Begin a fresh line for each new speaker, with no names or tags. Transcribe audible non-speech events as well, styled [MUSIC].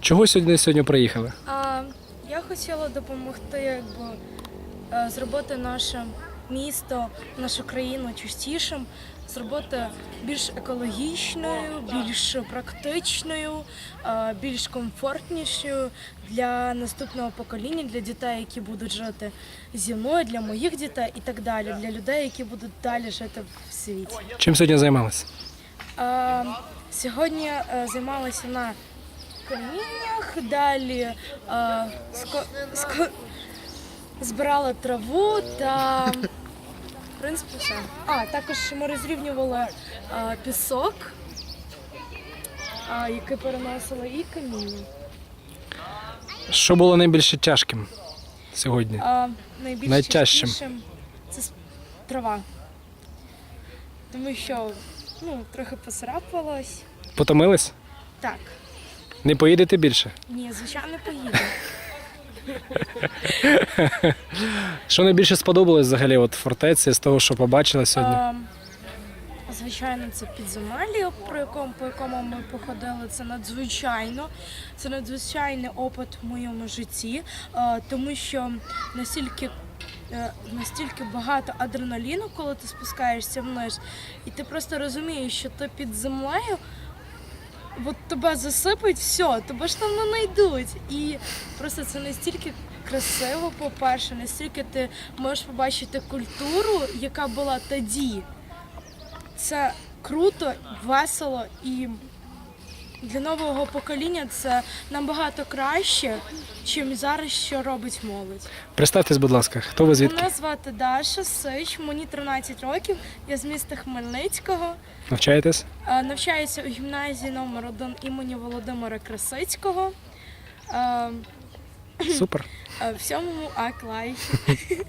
Чого сьогодні сьогодні приїхали?
А, я хотіла допомогти якби, е, зробити наше місто, нашу країну чистішим, зробити більш екологічною, більш практичною, е, більш комфортнішою для наступного покоління, для дітей, які будуть жити зі мною, для моїх дітей і так далі, для людей, які будуть далі жити в світі.
Чим сьогодні займалися?
Е, Сьогодні займалася на каміннях, далі е, ско- ско- збирала траву та в принципі все. А, також ми розрівнювали е, пісок, е, який переносили, і каміння.
Що було найбільше тяжким сьогодні?
А найбільш
Найтяжчим.
частішим це с- трава. Тому що ну, трохи поцарапалась.
Потомились?
Так,
Не поїдете більше?
ні, звичайно, поїду.
Що найбільше сподобалось взагалі от фортеці з того, що побачили сьогодні?
А, Звичайно, це підземелля, про якому по якому ми походили. Це надзвичайно. Це надзвичайний опит в моєму житті, а, тому що настільки. е, Настільки багато адреналіну, коли ти спускаєшся вниз, і ти просто розумієш, що ти під землею, от тебе засипать, все, тебе ж там не знайдуть. І просто це настільки красиво, по-перше, настільки ти можеш побачити культуру, яка була тоді. Це круто, весело і для нового покоління це набагато краще, чим зараз, що робить молодь.
Представтесь, будь ласка, хто ви звідки?
Мене звати Даша Сич, мені 13 років, я з міста Хмельницького.
Навчаєтесь?
Е, Навчаюся у гімназії номер 1 імені Володимира Красицького. Е,
Супер.
е, В сьомому А класі. [LAUGHS]